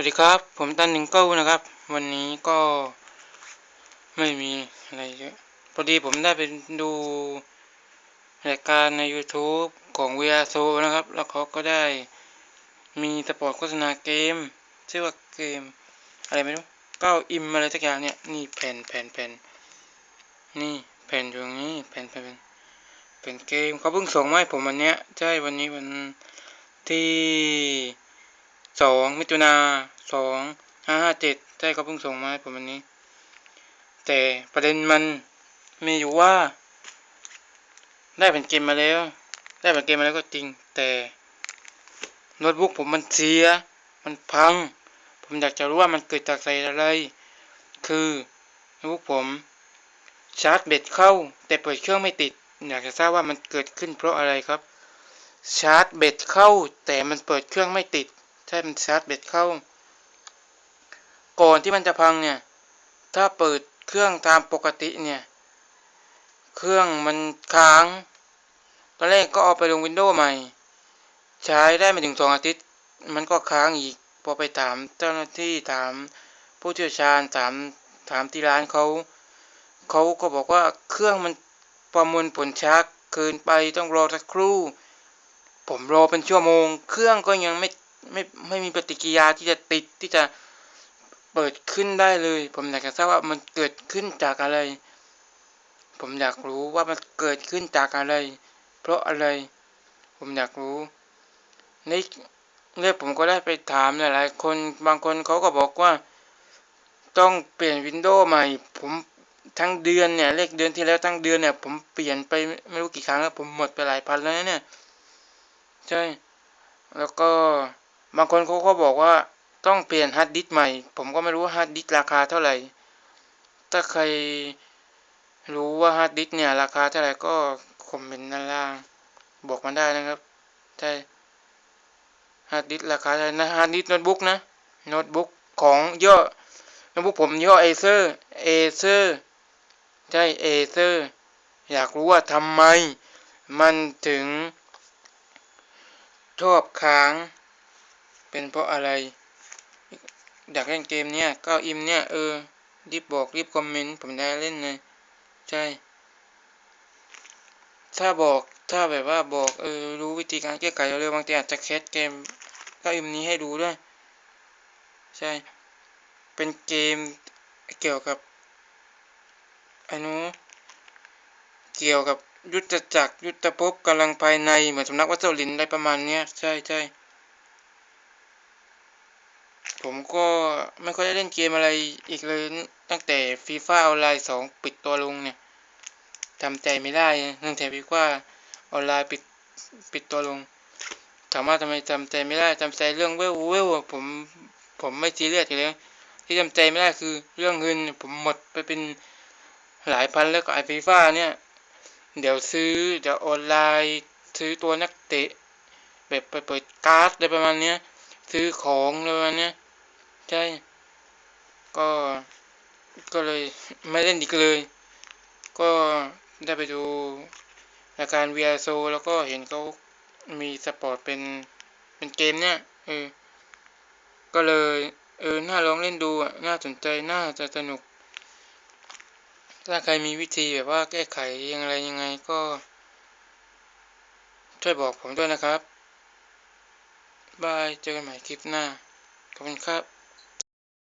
วัสดีครับ ผมตันหนึ่งเก้านะครับ วันนี้ก็ไม่มีอะไรเยอะพอดีผมได้ไปดูรายการใน YouTube ของ v r s o นะครับ แล้วเขาก็ได้มีสปอร์ตโฆษณาเกม ชื่อว่าเกม อะไรไม่รู้เก้าอิมอะไรสักอย่างเนี่ย นี่แผ่นแผ่นแผ่นนี่แผ่นอยู่ตรงนี้แผ่นแผ่นแผ่นเป็นเกมเขาเพิ่งส่งมาให้ผมวันเนี้ยใช่วันนี้วันที่ สองมิถุนาสองห้าห้าเจ็ดใช่เขาเพิ่งส่งมาให้ผมวันนี้ แต่ประเด็นมันมีอยู่ว่า ได้เป็นเกมมาแล้ว ได้เป็นเกมมาแล้วก็จริง แต่โน้ตบุ๊กผมมันเสีย มันพัง ผมอยากจะรู้ว่ามันเกิดจากอะไร คือโน้ตบุ๊กผม ชาร์จแบตเข้า แต่เปิดเครื่องไม่ติด อยากจะทราบว่ามันเกิดขึ้นเพราะอะไรครับ ชาร์จแบตเข้าแต่มันเปิดเครื่องไม่ติด ใช่มันชาร์จแบตเข้า ก่อนที่มันจะพังเนี่ย ถ้าเปิดเครื่องตามปกติเนี่ย เครื่องมันค้าง ตอนแรกก็เอาไปลงวินโดว์ใหม่ ใช้ได้ไม่ถึงสองอาทิตย์ มันก็ค้างอีก พอไปถามเจ้าหน้าที่ถามผู้เชี่ยวชาญถามถามที่ร้านเขาเขาก็บอกว่าเครื่องมันประมวลผลช้าเกินไปต้องรอสักครู่ ผมรอเป็นชั่วโมง เครื่องก็ยังไม่ ไม่ไม่มีปฏิกิริยาที่จะติดที่จะเปิดขึ้นได้เลย ผมอยากจะทราบว่ามันเกิดขึ้นจากอะไร ผมอยากรู้ว่ามันเกิดขึ้นจากอะไร เพราะอะไร ผมอยากรู้ในเรื่องผมก็ได้ไปถามหลายๆคนบางคนเขาก็บอกว่า ต้องเปลี่ยนวินโดว์ใหม่ ผมทั้งเดือนเนี่ยเลขเดือนที่แล้วทั้งเดือนเนี่ย ผมเปลี่ยนไปไม่รู้กี่ครั้งแล้วผมหมดไปหลายพันแล้วเนี่ยใช่แล้วก็ บางคนเขาก็บอกว่าต้องเปลี่ยนฮาร์ดดิสก์ใหม่ ผมก็ไม่รู้ว่าฮาร์ดดิสก์ราคาเท่าไหร่ ถ้าใครรู้ว่าฮาร์ดดิสก์เนี่ยราคาเท่าไหร่ก็คอมเมนต์ด้านล่างบอกมาได้นะครับใช่ฮาร์ดดิสก์ราคาเท่าไหร่นะฮาร์ดดิสก์โน้ตบุ๊กนะโน้ตบุ๊กของย่อโน้ตบุ๊กผมย่อเอเซอร์เอเซอร์ใช่เอเซอร์อยากรู้ว่าทำไมมันถึงชอบค้าง เป็นเพราะอะไร อยากเล่นเกมเนี้ยก็อิมเนี้ยเออรีบบอกรีบคอมเมนต์ผมได้เล่นเลยใช่ ถ้าบอกถ้าแบบว่าบอกเออรู้วิธีการแก้ไขเร็วๆบางทีอาจจะแคสเกมก็อิมนี้ให้ดูด้วย ใช่ เป็นเกมเกี่ยวกับไอ้นู้เกี่ยวกับยุทธจักรยุทธภพกำลังภายในเหมือนสำนักวัดเจ้าลินอะไรประมาณเนี้ยใช่ใช่ ผมก็ไม่ค่อยได้เล่นเกมอะไรอีกเลย ตั้งแต่ฟีฟ่าออนไลน์สองปิดตัวลงเนี่ยทำใจไม่ได้ตั้งแต่ฟีฟ่าออนไลน์ปิดปิดตัวลง ถามว่าทำไมจำใจไม่ได้จำใจเรื่องเวลเวลผมผมไม่ซีเรียสอยู่แล้วที่จำใจไม่ได้คือเรื่องเงินผมหมดไปเป็นหลายพันแล้วก็ไอฟีฟ่าเนี่ย เดี๋ยวซื้อเดี๋ยวออนไลน์ซื้อตัวนักเตะ แบบไปเปิดการ์ดอะไรประมาณเนี้ยซื้อของอะไรประมาณเนี้ย ใช่ ก็ ก็เลยไม่เล่นอีกเลย ก็ได้ไปดูรายการ VR s o แล้วก็เห็นเขามีสปอร์ตเป็นเป็นเกมเนี่ย เออ ก็เลย เออ น่าลองเล่นดูอะ น่าสนใจ น่าจะสนุก ถ้าใครมีวิธีแบบว่าแก้ไขยังไงยังไงก็ ช่วยบอกผมด้วยนะครับ บาย เจอกันใหม่คลิปหน้า ขอบคุณครับ